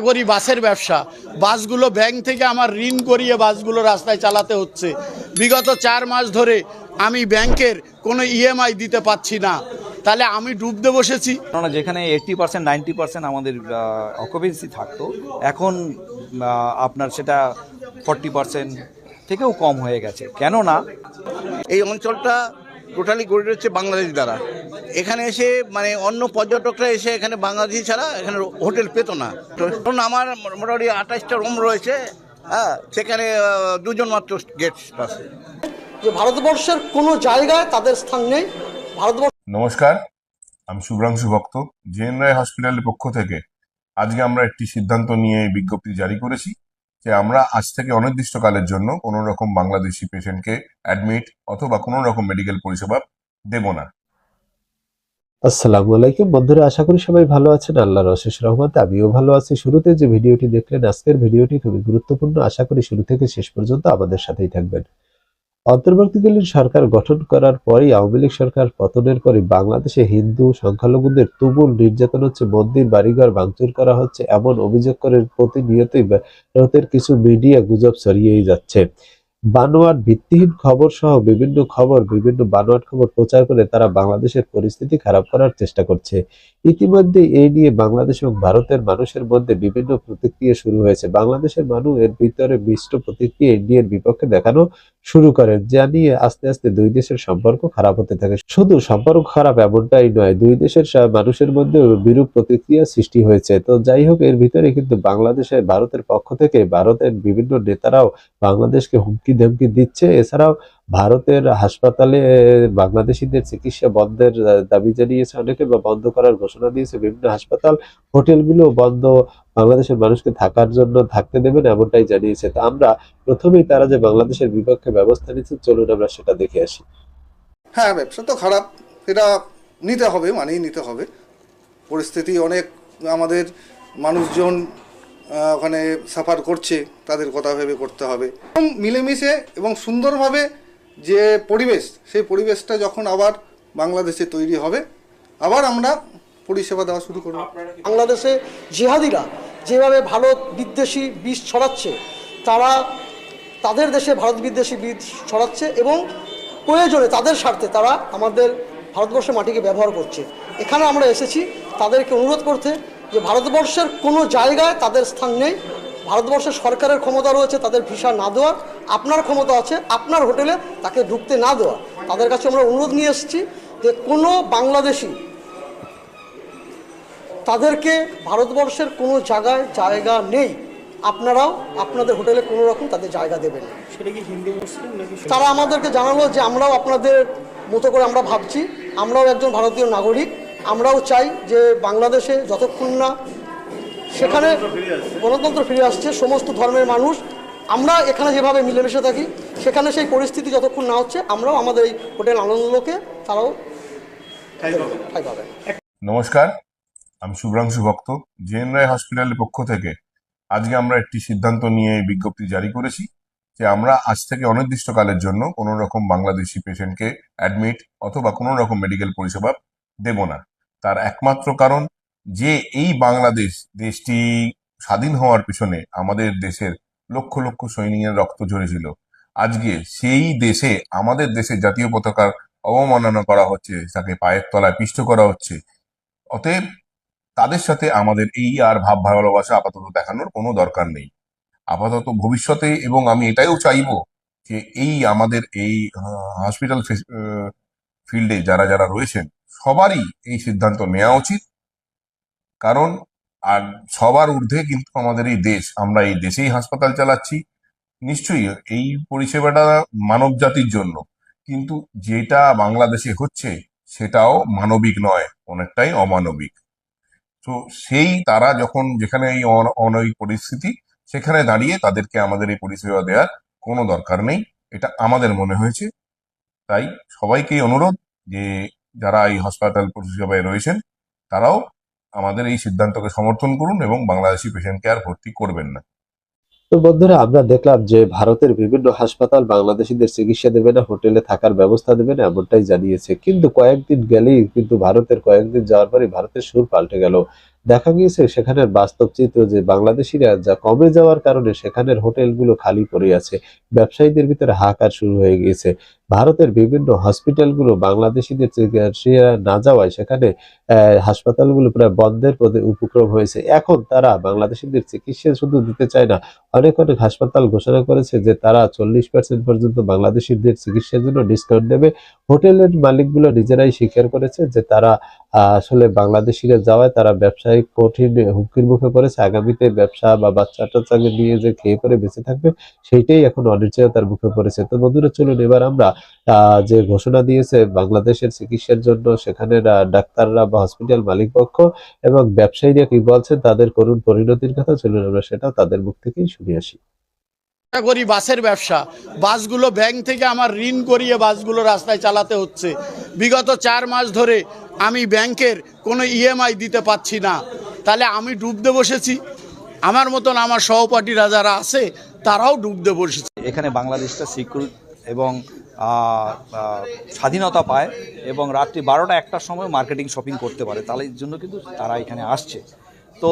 করি বাসের ব্যবসা। বাসগুলো ব্যাংক থেকে আমার ঋণ করিয়ে বাসগুলো রাস্তায় চালাতে হচ্ছে। বিগত চার মাস ধরে আমি ব্যাংকের কোনো ইএমআই দিতে পাচ্ছি না। তাহলে আমি ডুবতে বসেছি। কেননা যেখানে এইটটি পার্সেন্ট নাইনটি পার্সেন্ট আমাদের অকুপেন্সি থাকতো এখন আপনার সেটা ফর্টি পার্সেন্ট থেকেও কম হয়ে গেছে। কেননা এই অঞ্চলটা টোটালি গড়ে উঠেছে বাংলাদেশ দ্বারা। এখানে এসে মানে অন্য পর্যটকরা এসে এখানে বাংলাদেশি ছাড়া এখানে হোটেল পেত না। তো এখন আমার মোটামুটি আঠাশটা রুম রয়েছে হ্যাঁ সেখানে দুজন মাত্র গেট আছে। যে ভারতবর্ষের কোনো জায়গায় তাদের স্থান নেই। ভারতবর্ষ নমস্কার আমি শুভ্রাংশু ভক্ত জেএন রায় হসপিটালের পক্ষ থেকে। আজকে আমরা একটি সিদ্ধান্ত নিয়ে বিজ্ঞপ্তি জারি করেছি। যে আমরা আজ থেকে অনির্দিষ্টকালের জন্য কোনো রকম বাংলাদেশি পেশেন্টকে অ্যাডমিট অথবা কোনো রকম মেডিকেল পরিষেবা দেব না। আসসালামু আলাইকুম। বন্ধুরা, আশা করি সবাই ভালো আছেন। আল্লাহর অশেষ রহমতে আমিও ভালো আছি। শুরুতে যে ভিডিওটি দেখলেন, আজকের ভিডিওটি খুবই গুরুত্বপূর্ণ। আশা করি শুরু থেকে শেষ পর্যন্ত আমাদের সাথেই থাকবেন। অন্তর্বর্তীকালীন সরকার গঠন করার পরই আওয়ামী লীগ সরকার পতনের পরে বাংলাদেশে হিন্দু, সংখ্যালঘুদের তুমুল নির্যাতন হচ্ছে, মন্দির, বাড়িঘর ভাঙচুর করা হচ্ছে, এমন অভিযোগ করে প্রতিনিয়তই ভারতের কিছু মিডিয়া গুজব ছড়িয়েই যাচ্ছে। বানোয়াট ভিত্তিহীন খবর সহ বিভিন্ন খবর, বিভিন্ন বানোয়াট খবর প্রচার করে তারা বাংলাদেশের পরিস্থিতি খারাপ করার চেষ্টা করছে। ইতিমধ্যে এই নিয়ে বাংলাদেশ এবং ভারতের মানুষের মধ্যে বিভিন্ন প্রতিক্রিয়া শুরু হয়েছে। বাংলাদেশের মানুষ এর ভিতরে মিশ্র প্রতিক্রিয়া ইন্ডিয়ার বিপক্ষে দেখানো শুরু করেন, যা নিয়ে আস্তে আস্তে দুই দেশের সম্পর্ক খারাপ হতে থাকে। শুধু সম্পর্ক খারাপ এমনটাই নয়, দুই দেশের মানুষের মধ্যে বিরূপ প্রতিক্রিয়া সৃষ্টি হয়েছে। তো যাই হোক, এর ভিতরে কিন্তু বাংলাদেশে, ভারতের পক্ষ থেকে ভারতের বিভিন্ন নেতারাও বাংলাদেশকে হুমকি ধমকি দিচ্ছে? এছাড়াও ভারতের হাসপাতালে বাংলাদেশিদের চিকিৎসা বন্ধের দাবি জানিয়েছে অনেকে বা বন্ধ করার ঘোষণা দিয়েছে। বিভিন্ন হাসপাতাল, হোটেলগুলো বন্ধ। বাংলাদেশের মানুষকে থাকার জন্য থাকতে দেবেন এমনটাই জানিয়েছে। তা আমরা প্রথমেই তারা যে বাংলাদেশের বিপক্ষে ব্যবস্থা নিচ্ছে, চলুন আমরা সেটা দেখে আসি। হ্যাঁ ব্যবসা তো খারাপ। এটা নিতে হবে মানেই নিতে হবে। পরিস্থিতি অনেক আমাদের মানুষজন ওখানে সাফার করছে তাদের কথা ভেবে করতে হবে। এবং মিলেমিশে এবং সুন্দরভাবে যে পরিবেশ সেই পরিবেশটা যখন আবার বাংলাদেশে তৈরি হবে আবার আমরা পরিষেবা দেওয়া শুরু করব। বাংলাদেশে জিহাদিরা যেভাবে ভারত বিদ্বেষী বিষ ছড়াচ্ছে তারা তাদের দেশে ভারত বিদ্বেষী বীজ ছড়াচ্ছে এবং প্রয়োজনে তাদের স্বার্থে তারা আমাদের ভারতবর্ষের মাটিকে ব্যবহার করছে। এখানে আমরা এসেছি তাদেরকে অনুরোধ করতে যে ভারতবর্ষের কোনো জায়গায় তাদের স্থান নেই। ভারতবর্ষের সরকারের ক্ষমতা রয়েছে তাদের ভিসা না দেওয়ার আপনার ক্ষমতা আছে আপনার হোটেলে তাকে ঢুকতে না দেওয়া। তাদের কাছে আমরা অনুরোধ নিয়ে এসেছি যে কোনো বাংলাদেশি তাদেরকে ভারতবর্ষের কোনো জায়গায় জায়গা নেই। আপনারাও আপনাদের হোটেলে কোনো রকম তাদের জায়গা দেবেন। তারা আমাদেরকে জানালো যে আমরাও আপনাদের মতো করে আমরা ভাবছি। আমরাও একজন ভারতীয় নাগরিক। আমরাও চাই যে বাংলাদেশে যতক্ষণ না সেখানে গণতন্ত্র ফিরে আসছে। সমস্ত ধর্মের মানুষ আমরা এখানে যেভাবে মিলেমিশে থাকি সেখানে সেই পরিস্থিতি যতক্ষণ না হচ্ছে আমরাও আমাদের এই হোটেল আনন্দলোকে তারাও ঠাই নমস্কার আমি শুভ্রাংশু ভক্ত জেএন রায় হসপিটালের পক্ষ থেকে আজকে আমরা একটি সিদ্ধান্ত নিয়ে এই বিজ্ঞপ্তি জারি করেছি যে আমরা আজ থেকে অনির্দিষ্টকালের জন্য কোনো রকম বাংলাদেশি পেশেন্টকে অ্যাডমিট অথবা কোনো রকম মেডিকেল পরিষেবা দেব না। তার একমাত্র কারণ যে এই বাংলাদেশ দেশটি স্বাধীন হওয়ার পিছনে আমাদের দেশের লক্ষ লক্ষ সৈনিকের রক্ত ঝরেছিল। আজকে সেই দেশে, আমাদের দেশের জাতীয় পতাকার অবমাননা করা হচ্ছে, তাকে পায়ের তলায় পিষ্ট করা হচ্ছে। অতএব তাদের সাথে আমাদের এই আর ভাব ভালোবাসা আপাতত দেখানোর কোনো দরকার নেই। আপাতত ভবিষ্যতে, এবং আমি এটাও চাইব যে এই আমাদের এই হসপিটাল ফিল্ডে যারা যারা রয়েছেন, সবারই এই সিদ্ধান্ত নেওয়া উচিত। কারণ, আর সবার ঊর্ধ্বে কিন্তু আমাদের এই দেশ, আমরা এই দেশেই হাসপাতাল চালাচ্ছি। নিশ্চয়ই এই পরিষেবাটা মানব জাতির জন্য। কিন্তু যেটা বাংলাদেশে হচ্ছে, সেটাও মানবিক নয়, অনেকটাই অমানবিক। তো সেই তারা যখন যেখানে এই অন- অনৈক পরিস্থিতি, সেখানে দাঁড়িয়ে তাদেরকে আমাদের এই পরিষেবা দেওয়ার কোনো দরকার নেই। এটা আমাদের মনে হয়েছে। তাই সবাইকেই অনুরোধ যে যারা এই হাসপাতাল পরিষেবায় রয়েছেন, তারাও আমাদের এই সিদ্ধান্তকে সমর্থন করুন এবং বাংলাদেশি পেশেন্টকে আর ভর্তি করবেন না। তো বন্ধুরা, আমরা দেখলাম যে ভারতের বিভিন্ন হাসপাতাল বাংলাদেশিদের চিকিৎসা দেবে না, হোটেলে থাকার ব্যবস্থা দেবে না, এমনটাই জানিয়েছে। কিন্তু কয়েকদিন গেলেই কিন্তু ভারতের কয়েকদিন যাওয়ার পরে ভারতের সুর পাল্টে গেল। দেখা গিয়েছে সেখানের বাস্তব চিত্র যে বাংলাদেশিরা যা কমে যাওয়ার কারণে সেখানের হোটেলগুলো খালি পড়ে আছে। ব্যবসায়ীদের ভিতরে হাহাকার শুরু হয়ে গিয়েছে। ভারতের বিভিন্ন হসপিটালগুলো বাংলাদেশিদের চিকিৎসা না যাওয়ায় সেখানে হাসপাতালগুলো প্রায় বন্ধের পদে উপক্রম হয়েছে। এখন তারা বাংলাদেশিদের চিকিৎসা শুধু দিতে চায় না, অনেক অনেক হাসপাতাল ঘোষণা করেছে যে তারা চল্লিশ পার্সেন্ট পর্যন্ত বাংলাদেশিদের চিকিৎসার জন্য ডিসকাউন্ট দেবে। হোটেলের মালিকগুলো নিজেরাই স্বীকার করেছে যে তারা আসলে বাংলাদেশিরা যাওয়ায় তারা ব্যবসায়িক কঠিন হুমকির মুখে পড়েছে। আগামীতে ব্যবসা বা বাচ্চা টাচ্চাকে নিয়ে যে খেয়ে পরে বেঁচে থাকবে সেইটাই এখন অনিশ্চয়তার মুখে পড়েছে। তো বন্ধুরা চলুন এবার আমরা যে ঘোষণা দিয়েছে বাংলাদেশের চিকিৎসার জন্য সেখানের আহ, ডাক্তাররা বা হসপিটাল মালিক পক্ষ এবং ব্যবসায়ীরা কি বলছেন তাদের করুণ পরিণতির কথা চলুন আমরা সেটাও তাদের মুখ থেকেই শুনে আসি। করি বাসের ব্যবসা। বাসগুলো ব্যাংক থেকে আমার ঋণ করিয়ে বাসগুলো রাস্তায় চালাতে হচ্ছে। বিগত চার মাস ধরে আমি ব্যাংকের কোনো ইএমআই দিতে পাচ্ছি না। তাহলে আমি ডুবতে বসেছি। আমার মতন আমার সহপাঠীরা যারা আছে, তারাও ডুবতে বসেছে। এখানে বাংলাদেশটা সিকিউর এবং স্বাধীনতা পায় এবং রাত্রি বারোটা একটার সময় মার্কেটিং শপিং করতে পারে। তাহলে জন্য কিন্তু তারা এখানে আসছে। তো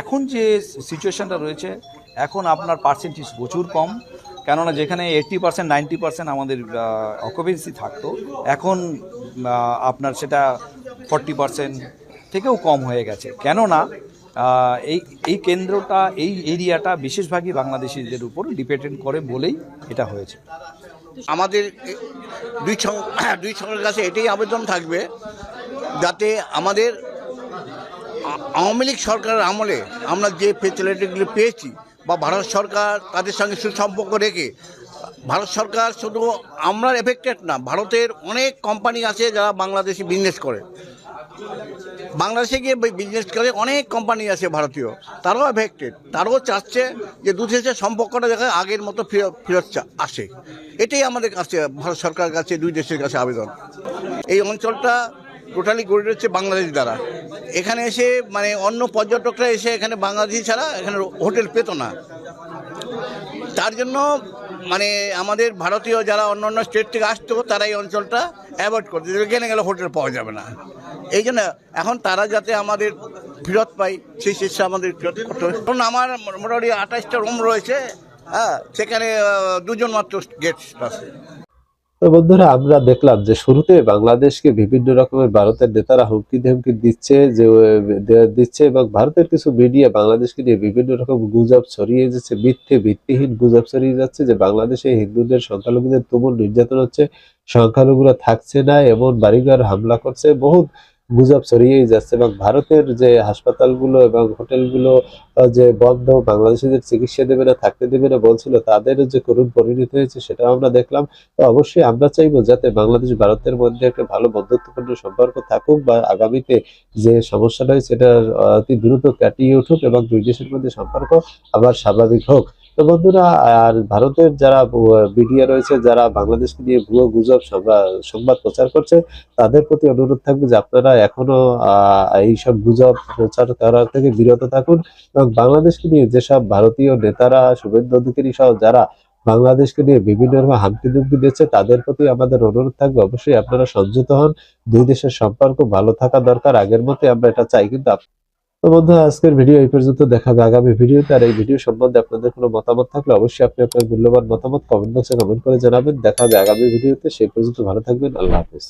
এখন যে সিচুয়েশনটা রয়েছে এখন আপনার পার্সেন্টেজ প্রচুর কম, কেননা যেখানে এইট্টি পার্সেন্ট নাইনটি পার্সেন্ট আমাদের অকুপেন্সি থাকতো, এখন আপনার সেটা ফর্টি পার্সেন্ট থেকেও কম হয়ে গেছে। কেননা এই এই কেন্দ্রটা, এই এরিয়াটা বিশেষভাগই বাংলাদেশিদের উপর ডিপেন্ডেন্ট করে বলেই এটা হয়েছে। আমাদের দুই দুই সংঘের কাছে এটাই আবেদন থাকবে, যাতে আমাদের আওয়ামী লীগ সরকারের আমলে আমরা যে ফেসিলিটিগুলো পেয়েছি বা ভারত সরকার তাদের সঙ্গে সুসম্পর্ক রেখে, ভারত সরকার শুধু আমরা এফেক্টেড না, ভারতের অনেক কোম্পানি আছে যারা বাংলাদেশে বিজনেস করে। বাংলাদেশে গিয়ে বিজনেস করে অনেক কোম্পানি আছে ভারতীয়, তারাও এফেক্টেড তারাও চাচ্ছে যে দু দেশের সম্পর্কটা দেখা আগের মতো ফেরত আসে। এটাই আমাদের কাছে, ভারত সরকারের কাছে, দুই দেশের কাছে আবেদন। এই অঞ্চলটা টোটালি গড়ে উঠছে বাংলাদেশ দ্বারা। এখানে এসে মানে অন্য পর্যটকরা এসে এখানে বাংলাদেশি ছাড়া এখানে হোটেল পেত না। তার জন্য মানে আমাদের ভারতীয় যারা অন্য অন্য স্টেট থেকে আসতো, তারা এই অঞ্চলটা অ্যাভয়েড করতে। এখানে গেলে হোটেল পাওয়া যাবে না। এই জন্য এখন তারা যাতে আমাদের ফেরত পাই সেই চেষ্টা আমাদের কারণ আমার মোটামুটি আঠাশটা রুম রয়েছে হ্যাঁ সেখানে দুজন মাত্র গেস্ট আছে। তো বন্ধুরা, আমরা দেখলাম যে শুরুতে বাংলাদেশকে বিভিন্ন রকমের ভারতের নেতারা হুমকি ধমকি দিচ্ছে, যে দিচ্ছে এবং ভারতের কিছু মিডিয়া বাংলাদেশকে নিয়ে বিভিন্ন রকম গুজব ছড়িয়ে যাচ্ছে মিথ্যে, ভিত্তিহীন গুজব ছড়িয়ে যাচ্ছে যে বাংলাদেশে হিন্দুদের সংখ্যালঘুদের তুমুল নির্যাতন হচ্ছে, সংখ্যালঘুরা থাকছে না, এমন বাড়িঘর হামলা করছে, বহুত গুজব ছড়িয়েই যাচ্ছে এবং ভারতের যে হাসপাতালগুলো এবং হোটেলগুলো যে বন্ধ বাংলাদেশিদের চিকিৎসা দেবে না থাকতে দেবে না বলছিল, তাদের যে করুণ পরিণতি হয়েছে সেটাও আমরা দেখলাম। তো অবশ্যই আমরা চাইব যাতে বাংলাদেশ, ভারতের মধ্যে একটা ভালো বন্ধুত্বপূর্ণ সম্পর্ক থাকুক বা আগামীতে যে সমস্যাটা হয় সেটা অতি দ্রুত কাটিয়ে উঠুক এবং দুই দেশের মধ্যে সম্পর্ক আবার স্বাভাবিক হোক। তো বন্ধুরা, আর ভারতের যারা মিডিয়া রয়েছে, যারা বাংলাদেশকে নিয়ে ভুয়ো গুজব সংবাদ প্রচার করছে, তাদের প্রতি অনুরোধ থাকবে যে আপনারা এখনও এইসব গুজব প্রচার করা থেকে বিরত থাকুন এবং বাংলাদেশকে নিয়ে যেসব ভারতীয় নেতারা, শুভেন্দু অধিকারী সহ যারা বাংলাদেশকে নিয়ে বিভিন্ন রকম হামকি দুমকি দিচ্ছে, তাদের প্রতি আমাদের অনুরোধ থাকবে অবশ্যই আপনারা সংযত হন। দুই দেশের সম্পর্ক ভালো থাকা দরকার। আগের মতো আমরা এটা চাই, কিন্তু তো বন্ধু আজকের ভিডিও এই পর্যন্ত দেখা দেখাবে। আগামী ভিডিওতে আর এই ভিডিও সম্বন্ধে আপনাদের কোনো মতামত থাকলে অবশ্যই আপনি আপনার মূল্যবান মতামত কমেন্ট বক্সে কমেন্ট করে জানাবেন। দেখা হবে আগামী ভিডিওতে। সেই পর্যন্ত ভালো থাকবেন। আল্লাহ হাফেজ।